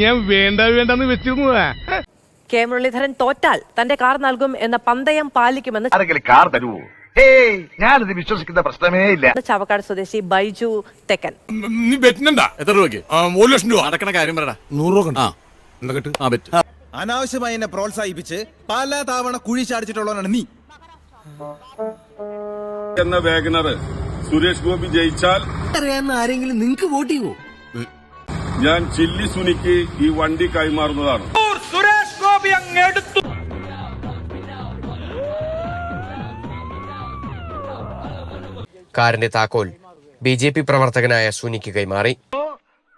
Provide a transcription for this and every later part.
ഞാൻ വേണ്ട വേണ്ടെന്ന് വെച്ചിരുന്നതാ കെ മുരളീധരൻ തോറ്റാൽ തന്റെ കാർ നൽകും എന്ന പന്തയം പാലിക്കുമെന്ന് ആരെങ്കിലും കാർ തരുവോ? ഏയ് ഞാനിത് വിശ്വസിക്കുന്ന പ്രശ്നമേ ഇല്ല. ചാവക്കാട് സ്വദേശി ബൈജു തെക്കൻ. നീ ബെറ്റിനെന്താ? എത്ര രൂപയ്ക്ക്? ഒരു ലക്ഷം രൂപ. അടക്കണ കാര്യം പറയടാ. നൂറ് രൂപ അനാവശ്യമായി എന്നെ പ്രോത്സാഹിപ്പിച്ച് പല തവണ കുഴി ചാടിച്ചിട്ടുള്ളവനാണ് നീ. എന്ന വേഗനർ സുരേഷ് ഗോപി ജയിച്ചാൽ അറിയാവുന്ന ആരെങ്കിലും നിങ്ങക്ക് വോട്ട് ചെയ്യുവോ? ഞാൻ ചില്ലി സുനിക്ക് ഈ വണ്ടി കൈമാറുന്നതാണ്. സുരേഷ് ഗോപി അങ്ങെടുത്തു കാറിന്റെ താക്കോൽ ബി ജെ പി പ്രവർത്തകനായ സുനിക്ക് കൈമാറി.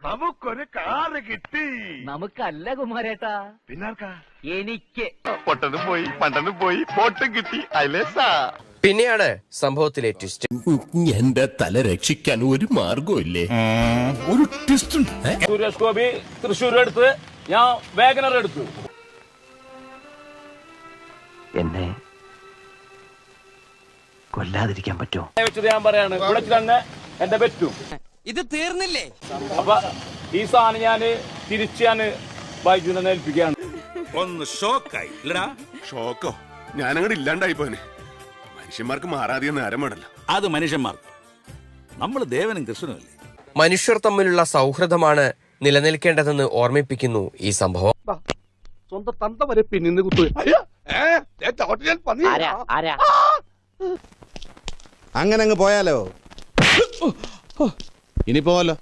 നമുക്കൊരു കാറ് കിട്ടി. നമുക്കല്ല കുമാരേട്ടാ. പിന്നാർക്കാ? എനിക്ക്. പൊട്ടനും പോയി പണ്ടനും പോയി പൊട്ടും കിട്ടി അയലേസാ പിന്നെയാണ് സംഭവത്തിലെ ട്വിസ്റ്റ് എന്റെ തല രക്ഷിക്കാൻ ഒരു മാർഗമില്ലേ ഒരു ട്വിസ്റ്റ് ഉണ്ട്. സുരേഷ് ഗോപി തൃശ്ശൂർ എടുത്ത് ഞാൻ വേഗനർ എടുത്തു. എന്നെ കൊല്ലാതിരിക്കാൻ പറ്റുമോ? വെച്ചത് ഞാൻ പറയാണ്. ഇവിടെ തന്നെ എന്റെ പറ്റും. ഇത് തീർന്നില്ലേ? അപ്പൊ ഈ സാധനം ഞാൻ തിരിച്ചു ഞാൻ ബൈജുനെ ഏൽപ്പിക്കുകയാണ്. ഒന്ന് ഷോക്കായി ഇല്ലടാ. ഷോക്കോ ഞാനങ്ങോട്ട് ഇല്ലാണ്ടായി പോനെ മനുഷ്യന്മാർക്ക് മാറാതെയെന്ന് നേരം വേണല്ലോ അത് മനുഷ്യന്മാർക്ക്. നമ്മൾ ദേവനും കൃഷ്ണനും അല്ലേ? മനുഷ്യർ തമ്മിലുള്ള സൗഹൃദമാണ് നിലനിൽക്കേണ്ടതെന്ന് ഓർമ്മിപ്പിക്കുന്നു ഈ സംഭവം. സ്വന്തം തന്ത വരെ പിന്നിന്ന് കുത്തു ആരാ ആരാ? അങ്ങനെ അങ്ങ് പോയാലോ? ഇനി പോവല്ലോ.